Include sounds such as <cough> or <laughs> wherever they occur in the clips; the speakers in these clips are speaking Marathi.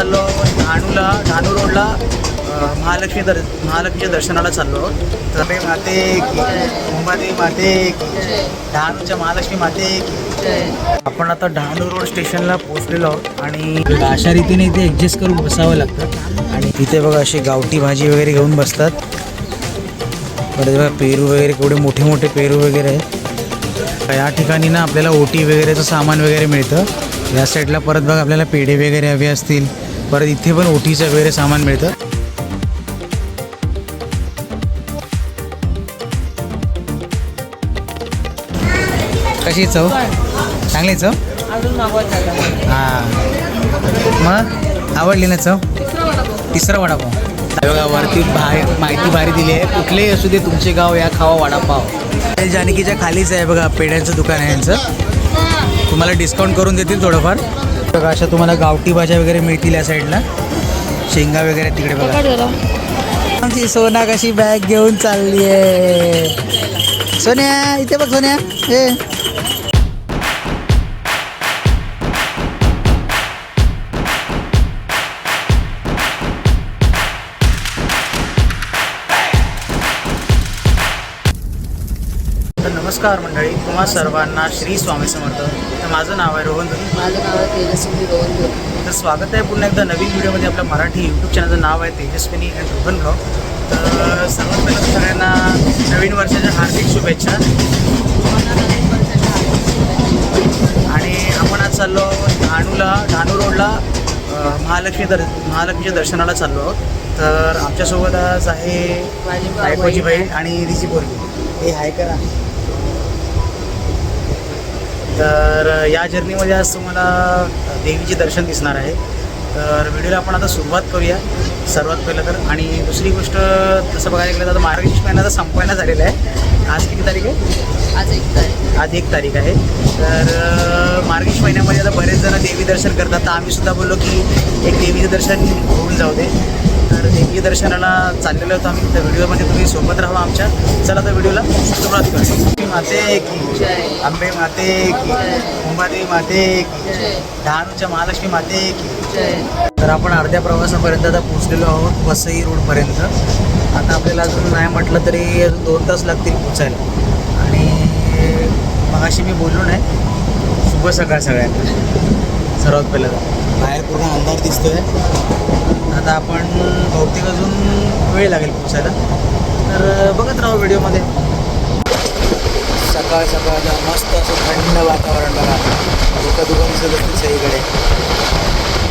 चाललो आहोत. डहाणूला डहाणू रोडला महालक्ष्मी दर महालक्ष्मीच्या दर्शनाला चाललो आहोत. तर माते मुंबादेवी माते डहाणूच्या महालक्ष्मी माते आपण आता डहाणू रोड स्टेशनला पोहोचलेलो आहोत आणि अशा रीतीने इथे ॲडजस्ट करून बसावं लागतं. आणि तिथे बघा अशी गावठी भाजी वगैरे घेऊन बसतात. परत बघा पेरू वगैरे केवढे मोठे मोठे पेरू वगैरे आहेत. या ठिकाणी ना आपल्याला ओटी वगैरेचं सामान वगैरे मिळतं. या साईडला परत बघा आपल्याला पेढे वगैरे हवे असतील. परत इथे पण ओटीचं वगैरे सामान मिळतं. कशी चव? चांगली चव? हां. मग? आवडली ना चव? तिसरा वडापाव. हे बघा वरती बाहेर माहिती भारी दिली आहे. कुठलेही असू दे तुमचे गाव या खावा वडापाव. जानकीच्या खालीच आहे बघा पेढ्यांचं दुकान आहे यांचं. तुम्हाला डिस्काउंट करून देतील थोडंफार. बघा अशा तुम्हाला गावठी भाज्या वगैरे मिळतील या साईडला शेंगा वगैरे तिकडे बघा. आमची सोना कशी बॅग घेऊन चालली आहे सोन्या इथे बघ सोन्या. हे नमस्कार मंडळी तुम्हा सर्वांना श्री स्वामी समर्थ. माझं नाव आहे रोहन माझं नाव आहे तेजस्वी रोहन तर स्वागत आहे पुन्हा एकदा नवीन व्हिडिओमध्ये आपल्या मराठी यूट्यूब चॅनलचं नाव आहे तेजस्विनी अँड रोहन ब्लॉग तर सर्वात पहिलं सगळ्यांना नवीन वर्षाच्या हार्दिक शुभेच्छा. आणि आपण आज चाललो डहाणूला डहाणू रोडला महालक्ष्मी दर महालक्ष्मीच्या दर्शनाला चाललो आहोत. तर आमच्यासोबत आज आहे माझी बायकोची बहीण. आणि रिची पोरगी. हे हाय करा. तर या जर्नीमध्ये आज तुम्हाला देवीचे दर्शन दिसणार आहे. तर व्हिडिओला आपण आता सुरुवात करूया. सर्वात पहिलं तर आणि दुसरी गोष्ट तसं बघायला गेलं तर मार्गशीर्ष महिना आता संपवायला झालेला आहे. आज किती तारीख आहे? आज एक तारीख. आज एक तारीख आहे. तर मार्गशीर्ष महिन्यामध्ये आता बरेच जण देवी दर्शन करतात. तर आम्ही सुद्धा बोललो की एक देवीचं दर्शन होऊन जाऊ दे. तर देवी दर्शनाला चाललेलो होतो आम्ही. त्या व्हिडिओमध्ये तुम्ही सोबत राहा आमच्या. चला तर व्हिडिओला सुरुवात करू माते की? आंबे माते की? मुंबादेवी माते की? डहाणूच्या महालक्ष्मी माते की? तर आपण अर्ध्या प्रवासापर्यंत आता पोहोचलेलो आहोत वसई रोडपर्यंत. आता आपल्याला अजून नाही म्हटलं तरी अजून दोन तास लागतील पोचायला. आणि मगाशी मी बोललो नाही. शुभ सकाळ सगळ्यांना. सर्वात पहिलं बाहेर पूर्ण अंधार दिसतोय. आता आपण बहुतेक अजून वेळ लागेल पोचायला तर बघत राहू व्हिडिओमध्ये. सकाळ सकाळचा मस्त असं थंड वातावरण बघा. दुका दुका दिसत असतील सगळीकडे.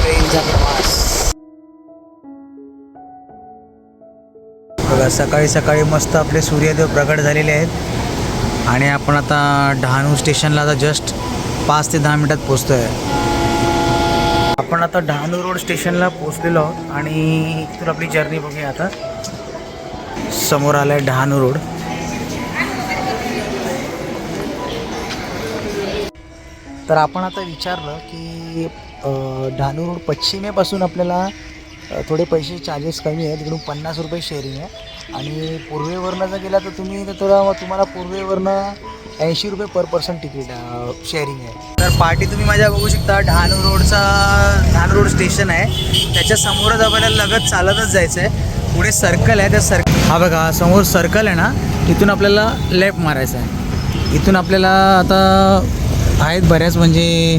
ट्रेनचा प्रवास. बघा सकाळी सकाळी मस्त आपले सूर्यदेव प्रकट झालेले आहेत. आणि आपण आता डहाणू स्टेशनला आता जस्ट पाच ते दहा मिनटात पोचतो आहे आपण आता डहाणू रोड स्टेशनला पोचलेलो आहोत आणि इथून आपली जर्नी बघूया आता. समोर आला आहे डहाणू रोड. तर आपण आता विचारलं की डहाणू रोड पश्चिमेपासून आपल्याला थोडे पैसे चार्जेस कमी आहेत. तिकडून पन्नास रुपये शेअरिंग आहे. आणि पूर्वेवरनं जर गेला तर तुम्ही तर थोडा तुम्हाला पूर्वेवरनं ऐंशी रुपये पर पर्सन तिकीट शेअरिंग आहे. तर पार्टी तुम्ही माझ्या बघू शकता डहाणू रोडचा डहाणू रोड स्टेशन आहे. त्याच्या समोरच आपल्याला लगत चालतच जायचं आहे पुढे सर्कल आहे त्या सर्कल हा बघा समोर सर्कल आहे ना तिथून आपल्याला लेफ्ट मारायचं आहे इथून आपल्याला आता आहेत बऱ्याच म्हणजे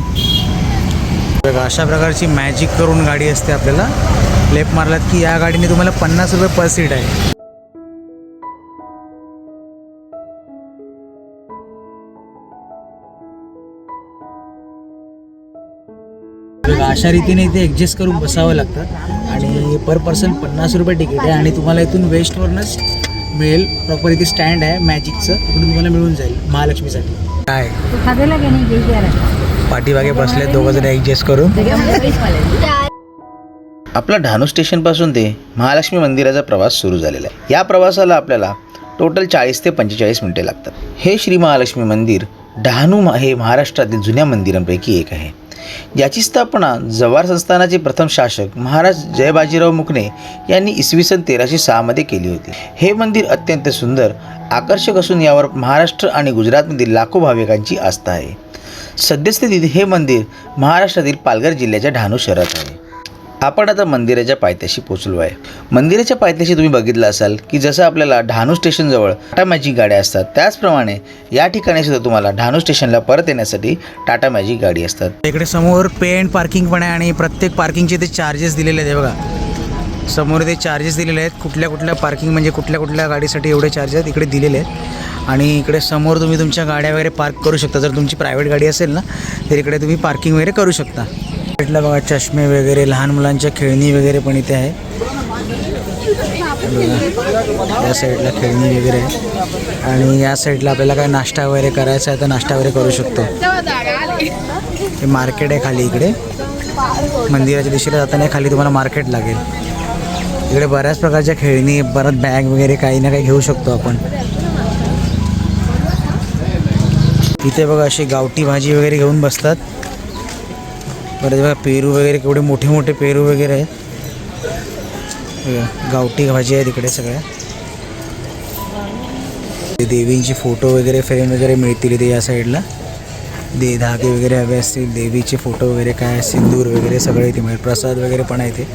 बघा अशा प्रकारची मॅजिक करून गाडी असते आपल्याला. लेफ्ट मारलात की या गाडीने तुम्हाला पन्नास रुपये पर सीट आहे. अशा रीतीने इथे ॲडजस्ट करून बसावं लागतं. आणि पर पर्सन पन्नास रुपये तिकीट आहे आणि तुम्हाला इथून वेस्टवरनंच मिळेल. प्रॉपर इथे स्टँड आहे मॅजिकचं तिकडून तुम्हाला मिळून जाईल महालक्ष्मीसाठी. काय? पाठीमागे बसले दोघं जण ॲडजस्ट करून आपला डहाणू स्टेशनपासून ते महालक्ष्मी मंदिराचा प्रवास सुरू झालेला आहे. या प्रवासाला आपल्याला टोटल चाळीस ते पंचेचाळीस मिनिटे लागतात. हे श्री महालक्ष्मी मंदिर डहाणू हे महाराष्ट्रातील जुन्या मंदिरांपैकी एक आहे. ज्याची स्थापना जव्हार संस्थानाचे प्रथम शासक महाराज जयबाजीराव मुकणे यांनी इसवी सन तेराशे सहामध्ये केली होती. हे मंदिर अत्यंत सुंदर आकर्षक असून यावर महाराष्ट्र आणि गुजरातमधील लाखो भाविकांची आस्था आहे. सद्यस्थितीत हे मंदिर महाराष्ट्रातील पालघर जिल्ह्याच्या डहाणू शहरात आहे. आपण आता मंदिराच्या पायथ्याशी पोचलो आहे. मंदिराच्या पायथ्याशी तुम्ही बघितलं असाल की जसं आपल्याला डहाणू स्टेशनजवळ टाटा मॅजिक गाड्या असतात त्याचप्रमाणे या ठिकाणी सुद्धा तुम्हाला डहाणू स्टेशनला परत येण्यासाठी टाटा मॅजिक गाडी असतात. इकडे समोर पे अँड पार्किंग पण आहे आणि प्रत्येक पार्किंगचे ते चार्जेस दिलेले आहेत बघा. समोर ते चार्जेस दिलेले आहेत. कुठल्या कुठल्या पार्किंग म्हणजे कुठल्या कुठल्या गाडीसाठी एवढे चार्जेस आहेत इकडे दिलेले आहेत. आणि इकडे समोर तुम्ही तुमच्या गाड्या वगैरे पार्क करू शकता. जर तुमची प्रायव्हेट गाडी असेल ना तर इकडे तुम्ही पार्किंग वगैरे करू शकता. भेटला बघा चष्मे वगैरे लहान मुलांच्या खेळणी वगैरे पण इथे आहे. या साईडला खेळणी वगैरे. आहे आणि या साईडला आपल्याला काय नाश्ता वगैरे करायचा आहे तर नाश्ता वगैरे करू शकतो. हे मार्केट आहे खाली इकडे. मंदिराच्या दिशेला जाताना खाली तुम्हाला मार्केट लागेल. इकडे बऱ्याच प्रकारच्या खेळणी परत बॅग वगैरे काही ना काही घेऊ शकतो आपण. इथे बघा अशी गावठी भाजी वगैरे घेऊन बसतात. बरं बघा पेरू वगैरे केवढे मोठे मोठे पेरू वगैरे आहेत. गावठी भाजी आहे तिकडे सगळ्या. ते देवींचे फोटो वगैरे फ्रेम वगैरे मिळतील इथे या साईडला दे धागे वगैरे हवे असतील देवीचे फोटो वगैरे काय सिंदूर वगैरे सगळे इथे मिळेल प्रसाद वगैरे पण आहे इथे.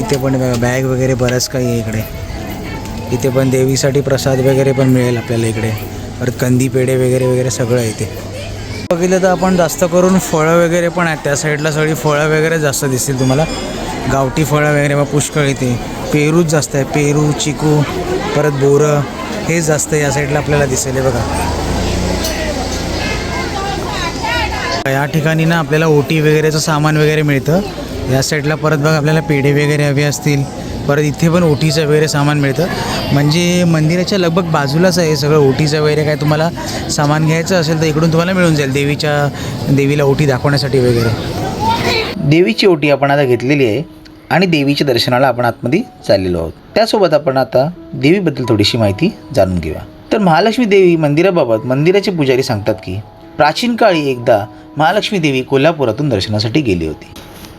इथे पण बघा बॅग वगैरे बरंच काही आहे इकडे. इथे पण देवीसाठी प्रसाद वगैरे पण मिळेल आपल्याला इकडे. परत कंदी पेढे वगैरे वगैरे सगळं आहे इथे. बघितलं तर आपण जास्त करून फळं वगैरे पण आहेत. त्या साईडला सगळी फळं वगैरे जास्त दिसतील तुम्हाला. गावठी फळं वगैरे मग पुष्कळ इथे पेरूच जास्त आहे. पेरू चिकू परत बोरं हे जास्त या साईडला आपल्याला दिसेल आहे बघा. या ठिकाणी ना आपल्याला ओटी वगैरेचं सामान वगैरे मिळतं. या साईडला परत बघा आपल्याला पेढे वगैरे हवे असतील. परत इथे पण ओटीचं वगैरे सामान मिळतं. म्हणजे मंदिराच्या लगभग बाजूलाच आहे सगळं. ओटीचं वगैरे काय तुम्हाला सामान घ्यायचं असेल तर इकडून तुम्हाला मिळून जाईल. देवीच्या देवीला ओटी दाखवण्यासाठी वगैरे. देवीची ओटी आपण आता घेतलेली आहे आणि देवीच्या दर्शनाला आपण आतमध्ये चाललेलो आहोत. त्यासोबत आपण आता देवीबद्दल थोडीशी माहिती जाणून घेऊया. तर महालक्ष्मी देवी मंदिराबाबत मंदिराचे पुजारी सांगतात की प्राचीन काळी एकदा महालक्ष्मी देवी कोल्हापुरातून दर्शनासाठी गेली होती.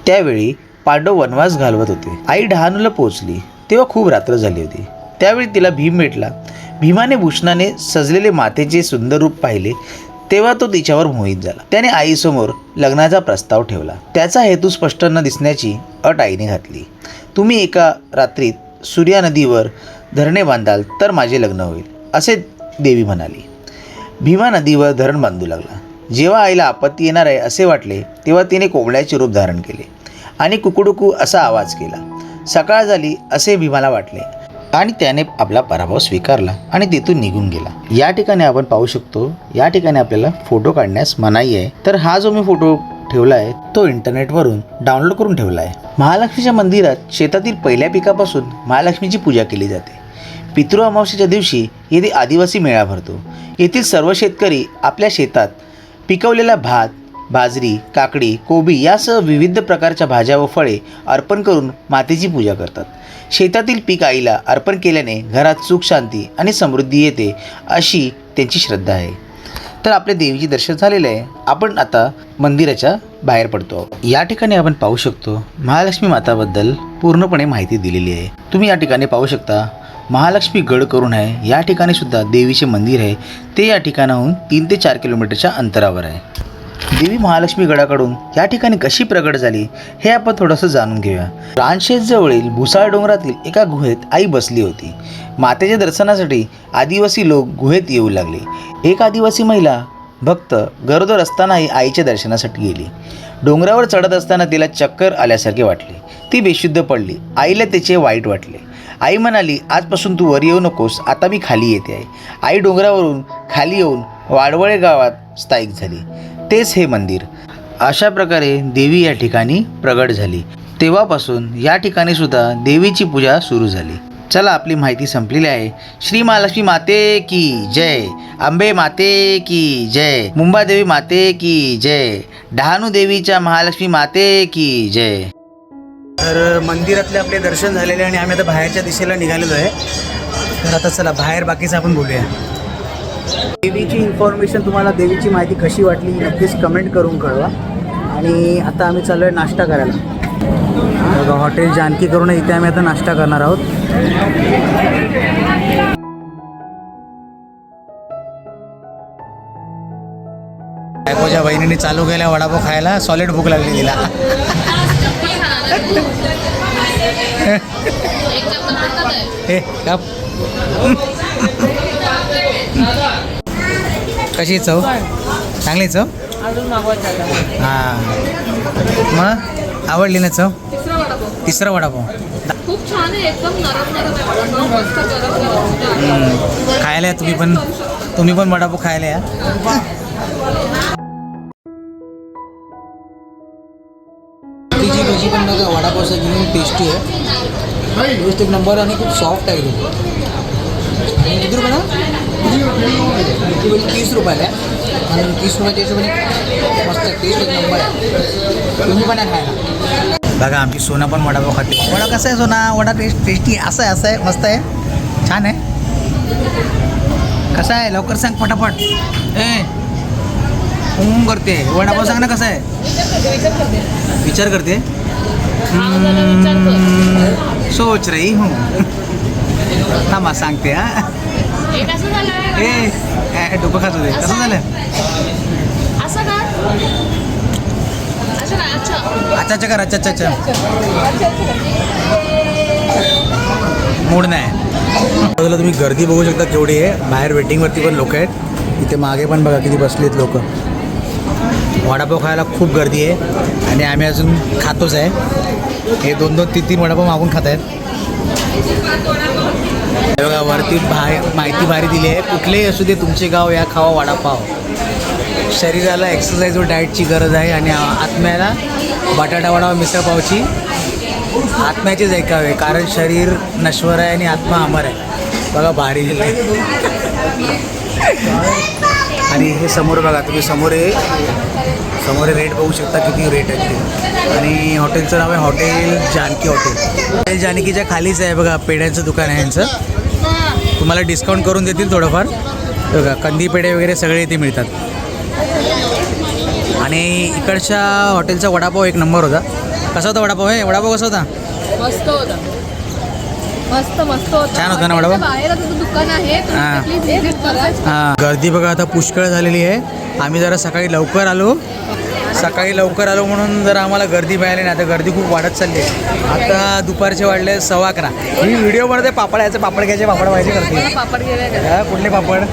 त्यावेळी पांडव वनवास घालवत होते. आई डहाणूला पोहोचली. तेव्हा खूप रात्र झाली होती. त्यावेळी तिला भीम भेटला. भीमाने भूषणाने सजलेले मातेचे सुंदर रूप पाहिले. तेव्हा तो तिच्यावर मोहित झाला. त्याने आईसमोर लग्नाचा प्रस्ताव ठेवला. त्याचा हेतू स्पष्ट न दिसण्याची अट आईने घातली. तुम्ही एका रात्रीत सूर्या नदीवर धरणे बांधाल तर माझे लग्न होईल असे देवी म्हणाली. भीमा नदीवर धरण बांधू लागला. जेव्हा आईला आपत्ती येणार आहे असे वाटले तेव्हा तिने कोंबड्याचे रूप धारण केले. आणि कुकुडुकू असा आवाज केला. सकाळ झाली असे भीमाला वाटले. आणि त्याने आपला पराभव स्वीकारला आणि तिथून निघून गेला. या ठिकाणी आपण पाहू शकतो या ठिकाणी आपल्याला फोटो काढण्यास मनाई आहे. तर हा जो मी फोटो ठेवला आहे तो इंटरनेटवरून डाउनलोड करून ठेवला आहे महालक्ष्मीच्या मंदिरात शेतातील पहिल्या पिकापासून महालक्ष्मीची पूजा केली जाते. पितृ अमावस्येच्या दिवशी येथे आदिवासी मेळा भरतो. येथील सर्व शेतकरी आपल्या शेतात पिकवलेला भात बाजरी काकडी कोबी यासह विविध प्रकारच्या भाज्या व फळे अर्पण करून मातेची पूजा करतात. शेतातील पीक आईला अर्पण केल्याने घरात सुख शांती आणि समृद्धी येते अशी त्यांची श्रद्धा आहे. तर आपल्या देवीचे दर्शन झालेले आहे. आपण आता मंदिराच्या बाहेर पडतो या ठिकाणी आपण पाहू शकतो महालक्ष्मी माताबद्दल पूर्णपणे माहिती दिलेली आहे. तुम्ही या ठिकाणी पाहू शकता महालक्ष्मी गड करून आहे. या ठिकाणी सुद्धा देवीचे मंदिर आहे. ते या ठिकाणाहून तीन ते चार किलोमीटरच्या अंतरावर आहे. देवी महालक्ष्मी गडाकडून या ठिकाणी कशी प्रगट झाली हे आपण थोडंसं जाणून घेऊया. रानशेजवळील भुसाळ डोंगरातील एका गुहेत आई बसली होती. मातेच्या दर्शनासाठी आदिवासी लोक गुहेत येऊ लागले. एक आदिवासी महिला भक्त गरोदर असतानाही आईच्या दर्शनासाठी गेली. डोंगरावर चढत असताना तिला चक्कर आल्यासारखे वाटले. ती बेशुद्ध पडली. आईला त्याचे वाईट वाटले. आई म्हणाली आजपासून तू वर येऊ नकोस. आता मी खाली येते. आहे आई डोंगरावरून खाली येऊन वाडवळे गावात स्थायिक झाली. तेच हे मंदिर. अशा प्रकारे देवी या ठिकाणी प्रगट झाली. तेव्हापासून या ठिकाणी सुद्धा देवीची पूजा सुरू झाली. चला आपली माहिती संपलेली आहे. श्री महालक्ष्मी माते की जय. आंबे माते की जय. मुंबादेवी माते की जय. डहाणू देवीच्या महालक्ष्मी माते की जय. तर मंदिरातले आपले दर्शन झालेले आणि आम्ही आता बाहेरच्या दिशेला निघालेलो आहे. तर आता चला बाहेर बाकीचं आपण बोलूया. देवीची इन्फॉर्मेशन तुम्हाला देवीची माहिती कशी वाटली नक्कीच कमेंट करून कळवा. आणि आता आम्ही चाललो आहे नाश्ता करायला. बघा हॉटेल जानकी करून इथे आम्ही आता नाश्ता करणार आहोत. बायकोच्या बहिणीने चालू केल्या वडापाव खायला सॉलिड भूक लागली तिला. <laughs> हे कशी आहे चव? चांगली चव? हां. मग? आवडली ना चव? तिसरा वडापाव. खूप छान आहे एकदम नरम नरम. खायला या तुम्ही पण तुम्ही पण वडापाव खायला या. तिची भजी पण बघा वडापावचं एकदम टेस्टी आहे. एक नंबर आणि खूप सॉफ्ट आहे आणि किती रुपये ना? तीस रुपयाला आहे. आणि तीस रुपयाच्या हिशोबाने मस्त टेस्ट एक नंबर आहे. तुम्ही पण खायला. बघा आमची सोना पण वडापाव खाते. वडा कसा आहे सोना? वडा टेस्ट टेस्टी असं आहे असं आहे मस्त आहे. छान आहे. कसं आहे? लवकर सांग पटापट. ए हम्म करते. वडापाव सांग ना कसं आहे? विचार करते. सोच रही हूँ. थांबा सांगते हा. ए डोकं खात होते. कसं झालं? असं का? अच्छा. अच्छा कर अच्छा अच्छा अच्छा. मूड नाही. बाजूला तुम्ही गर्दी बघू शकता केवढी आहे. बाहेर वेटिंगवरती पण लोक आहेत. इथे मागे पण बघा किती बसलेत लोक. वडापाव खायला खूप गर्दी आहे. आणि आम्ही अजून खातोच आहे. हे दोन दोन तीन तीन वडापाव मागून खात आहेत बघा वरती भा माहिती भारी दिली आहे. कुठलेही असू दे तुमचे गाव या खावा वडापाव. शरीराला एक्सरसाइज व डाएटची गरज आहे आणि आत्म्याला बटाटा वडा मिसळपावची आत्म्याचीच ऐकावे कारण शरीर नश्वर आहे आणि आत्मा अमर आहे. बघा भारी दिले आणि हे समोर बघा तुम्ही समोर हे समोर रेट बघू शकता किती रेट आहे ते. आणि हॉटेलचं नाव आहे हॉटेल जानकी हॉटेल. हॉटेल जानकीच्या खालीच आहे बघा पेढ्यांचं दुकान आहे यांचं. तुम्हाला डिस्काउंट करून देतील थोडंफार. बघा कंदी पेढे वगैरे सगळे इथे मिळतात. आणि इकडच्या हॉटेलचा वडापाव एक नंबर होता. कसा होता वडापाव आहे वडापाव कसा होता? मस्त होता. मस्त मस्त होतं. छान होतं ना बाहेर दुकान आहे हां. हां. गर्दी बघा आता पुष्कळ झालेली आहे. आम्ही जरा सकाळी लवकर आलो. सकाळी लवकर आलो म्हणून जरा आम्हाला गर्दी पाहिली नाही. आता गर्दी खूप वाढत चालली आहे. आता दुपारचे वाढले सव्वा अकरा. मी व्हिडिओ बनवते पापड यायचे पापड घ्यायचे पापड व्हायचे करते पापड कुठले पापड?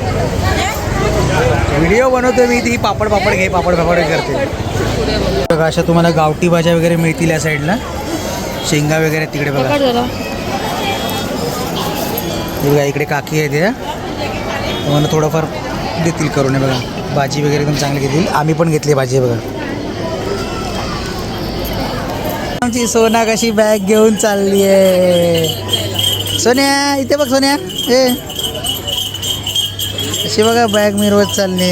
व्हिडिओ बनवतो मी ती पापड पापड घे पापड पापड करते बघा अशा तुम्हाला गावठी भाज्या वगैरे मिळतील या साईडला शेंगा वगैरे तिकडे बघा. बघा इकडे काकी आहे त्या तुम्हाला थोडंफार देतील करून बघा. भाजी वगैरे एकदम चांगली घेतील. आम्ही पण घेतली भाजी बघा. आमची सोना कशी बॅग घेऊन चालली आहे. सोन्या इथे बघ सोन्या. ए. अशी बघा बॅग मिरवत चालली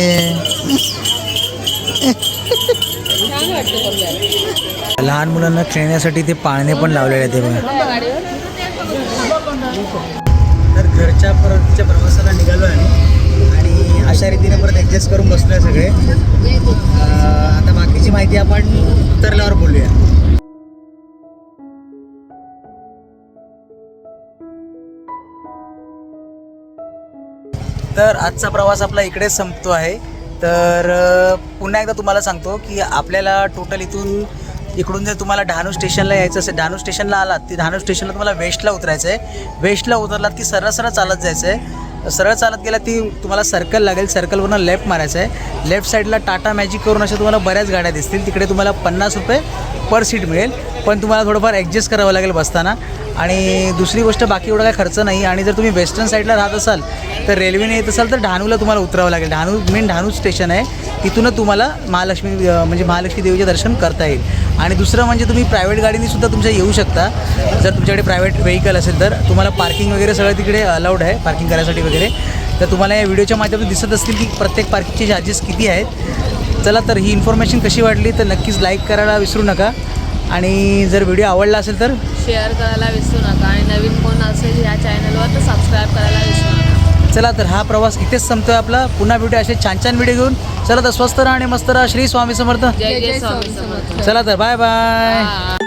लहान मुलांना खेळण्यासाठी ते पाळणे पण लावलेले आहेत ते बघा. तर घरच्या परतीच्या प्रवासाला निघालो आहे आणि अशा रीतीने परत ॲडजस्ट करून बसलो आहे सगळे आता बाकीची माहिती आपण उतरल्यावर बोलूया. तर आजचा प्रवास आपला इकडेच संपतो आहे. तर पुन्हा एकदा तुम्हाला सांगतो की आपल्याला टोटल इथून इकडून जर तुम्हाला डहाणू स्टेशनला यायचं असेल डहाणू स्टेशनला आलात ती डहाणू स्टेशनला तुम्हाला वेस्टला उतरायचं आहे वेस्टला उतरलात की सरळ सरळ चालत जायचं आहे सरळ चालत गेला ती तुम्हाला सर्कल लागेल. सर्कलवरून लेफ्ट मारायचं आहे. लेफ्ट साईडला टाटा मॅजिक करून अशा तुम्हाला बऱ्याच गाड्या दिसतील. तिकडे तुम्हाला पन्नास रुपये पर सीट मिळेल. पण तुम्हाला थोडंफार ॲडजस्ट करावं लागेल बसताना. आणि दुसरी गोष्ट बाकी एवढा काय खर्च नाही. आणि जर तुम्ही वेस्टर्न साईडला राहत असाल तर रेल्वेने येत असाल तर डहाणूला तुम्हाला उतरावं लागेल. डहाणू मेन डहाणू स्टेशन आहे. तिथूनच तुम्हाला महालक्ष्मी म्हणजे महालक्ष्मी देवीचे दर्शन करता येईल. आणि दुसरं म्हणजे तुम्ही प्रायव्हेट गाडीने सुद्धा तुमच्या येऊ शकता. जर तुमच्याकडे प्रायव्हेट व्हेकल असेल तर तुम्हाला पार्किंग वगैरे सगळं तिकडे अलाउड आहे. पार्किंग करायसाठी वगैरे. तर तुम्हाला या व्हिडिओच्या माध्यमातून दिसत असतील की प्रत्येक पार्किंगचे चार्जेस किती आहेत. चला तर ही इन्फॉर्मेशन कशी वाटली तर नक्कीच लाईक करायला विसरू नका. आणि जर व्हिडिओ आवडला असेल तर? शेअर करायला विसरू नका. आणि नवीन कोण असेल या चॅनलवर तर सबस्क्राईब करायला विसरू नका. चला तर हा प्रवास इथेच संपतोय आपला. पुन्हा भेटूया असे छान छान व्हिडिओ घेऊन. चला तर स्वस्त राहा आणि मस्त राहा. श्री स्वामी समर्थ. जय जय स्वामी समर्थ. चला तर बाय बाय.